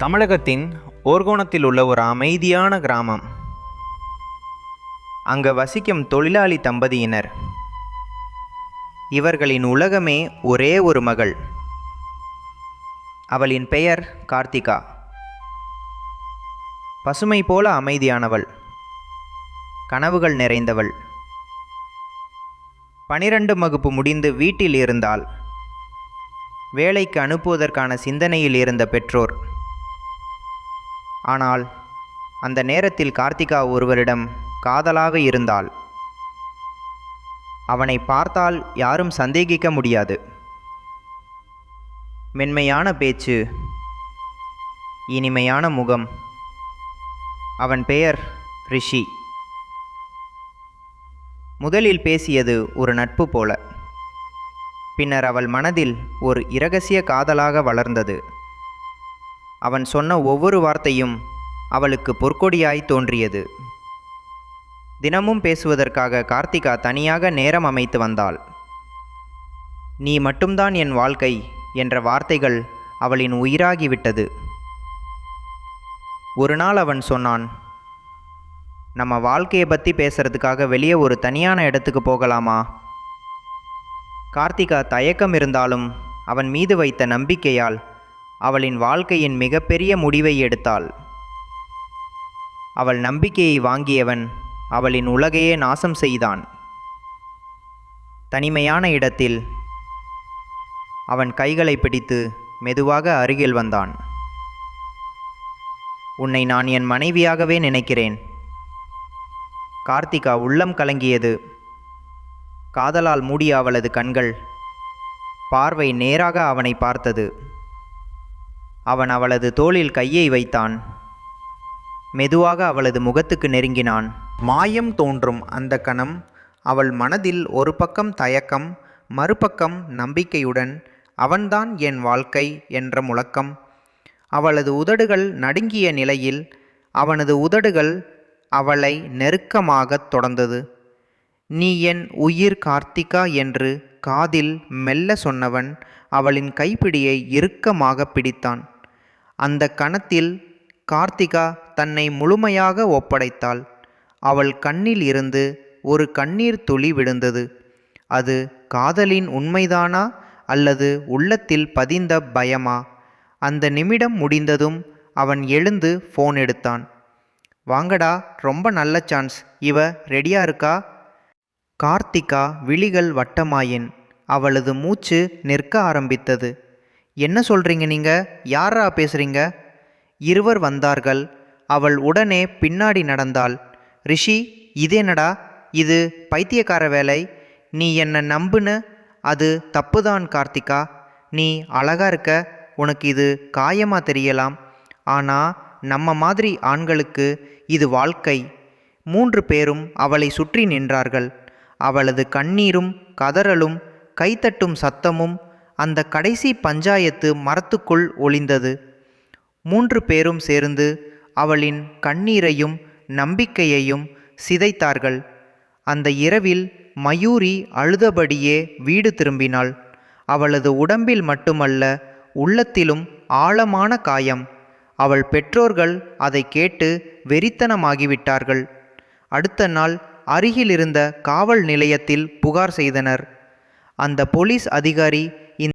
தமிழகத்தின் ஓர்கோணத்தில் உள்ள ஒரு அமைதியான கிராமம். அங்கு வசிக்கும் தொழிலாளி தம்பதியினர். இவர்களின் உலகமே ஒரே ஒரு மகள். அவளின் பெயர் கார்த்திகா. பசுமை போல அமைதியானவள். கனவுகள் நிறைந்தவள். பனிரெண்டு வகுப்பு முடிந்து வீட்டில் இருந்தால் வேலைக்கு அனுப்புவதற்கான சிந்தனையில் இருந்த பெற்றோர். ஆனால் அந்த நேரத்தில் கார்த்திகா ஒருவரிடம் காதலாக இருந்தால் அவனை பார்த்தால் யாரும் சந்தேகிக்க முடியாது. மென்மையான பேச்சு இனிமையான முகம். அவன் பெயர் ரிஷி. முதலில் பேசியது ஒரு நட்பு போல. பின்னர் அவள் மனதில் ஒரு இரகசிய காதலாக வளர்ந்தது. அவன் சொன்ன ஒவ்வொரு வார்த்தையும் அவளுக்கு பொற்கொடியாய் தோன்றியது. தினமும் பேசுவதற்காக கார்த்திகா தனியாக நேரம் அமைத்து வந்தாள். நீ மட்டும்தான் என் வாழ்க்கை என்ற வார்த்தைகள் அவளின் உயிராகிவிட்டது. ஒரு நாள் அவன் சொன்னான் நம்ம வாழ்க்கையை பற்றி பேசுறதுக்காக வெளியே ஒரு தனியான இடத்துக்கு போகலாமா? கார்த்திகா தயக்கம் இருந்தாலும் அவன் மீது வைத்த நம்பிக்கையால் அவளின் வாழ்க்கையின் மிகப்பெரிய முடிவை எடுத்தாள். அவள் நம்பிக்கையை வாங்கியவன் அவளின் உலகையே நாசம் செய்தான். தனிமையான இடத்தில் அவன் கைகளை பிடித்து மெதுவாக அருகில் வந்தான். உன்னை நான் என் மனைவியாகவே நினைக்கிறேன். கார்த்திகா உள்ளம் கலங்கியது. காதலால் மூடிய அவளது கண்கள் பார்வை நேராக அவனை பார்த்தது. அவன் அவளது தோளில் கையை வைத்தான். மெதுவாக அவளது முகத்துக்கு நெருங்கினான். மாயம் தோன்றும் அந்த கணம் அவள் மனதில் ஒரு பக்கம் தயக்கம் மறுபக்கம் நம்பிக்கையுடன் அவன்தான் என் வாழ்க்கை என்ற முழக்கம். அவளது உதடுகள் நடுங்கிய நிலையில் அவனது உதடுகள் அவளை நெருக்கமாகத் தொடர்ந்தது. நீ என் உயிர் கார்த்திகா என்று காதில் மெல்ல சொன்னவன் அவளின் கைப்பிடியை இறுக்கமாக பிடித்தான். அந்த கணத்தில் கார்த்திகா தன்னை முழுமையாக ஒப்படைத்தாள். அவள் கண்ணில் இருந்து ஒரு கண்ணீர் துளி விழுந்தது. அது காதலின் உண்மைதானா அல்லது உள்ளத்தில் பதிந்த பயமா? அந்த நிமிடம் முடிந்ததும் அவன் எழுந்து ஃபோன் எடுத்தான். வாங்கடா ரொம்ப நல்ல சான்ஸ் இவ ரெடியா இருக்கா? கார்த்திகா விழிகள் வட்டமாயின் அவளது மூச்சு நிற்க ஆரம்பித்தது. என்ன சொல்றீங்க நீங்க? யாரா பேசுறீங்க? இருவர் வந்தார்கள். அவள் உடனே பின்னாடி நடந்தாள். ரிஷி இதேனடா இது பைத்தியக்கார வேலை. நீ என்னை நம்புன அது தப்புதான் கார்த்திகா. நீ அழகா இருக்க. உனக்கு இது காயமா தெரியலாம். ஆனா நம்ம மாதிரி ஆண்களுக்கு இது வாழ்க்கை. மூன்று பேரும் அவளை சுற்றி நின்றார்கள். அவளது கண்ணீரும் கதறலும் கைத்தட்டும் சத்தமும் அந்த கடைசி பஞ்சாயத்து மரத்துக்குள் ஒளிந்தது. மூன்று பேரும் சேர்ந்து அவளின் கண்ணீரையும் நம்பிக்கையையும் சிதைத்தார்கள். அந்த இரவில் மயூரி அழுதபடியே வீடு திரும்பினாள். அவளது உடம்பில் மட்டுமல்ல உள்ளத்திலும் ஆழமான காயம். அவள் பெற்றோர்கள் அதை கேட்டு வெறித்தனமாகிவிட்டார்கள். அடுத்த நாள் அருகிலிருந்த காவல் நிலையத்தில் புகார் செய்தனர். அந்த போலீஸ் அதிகாரி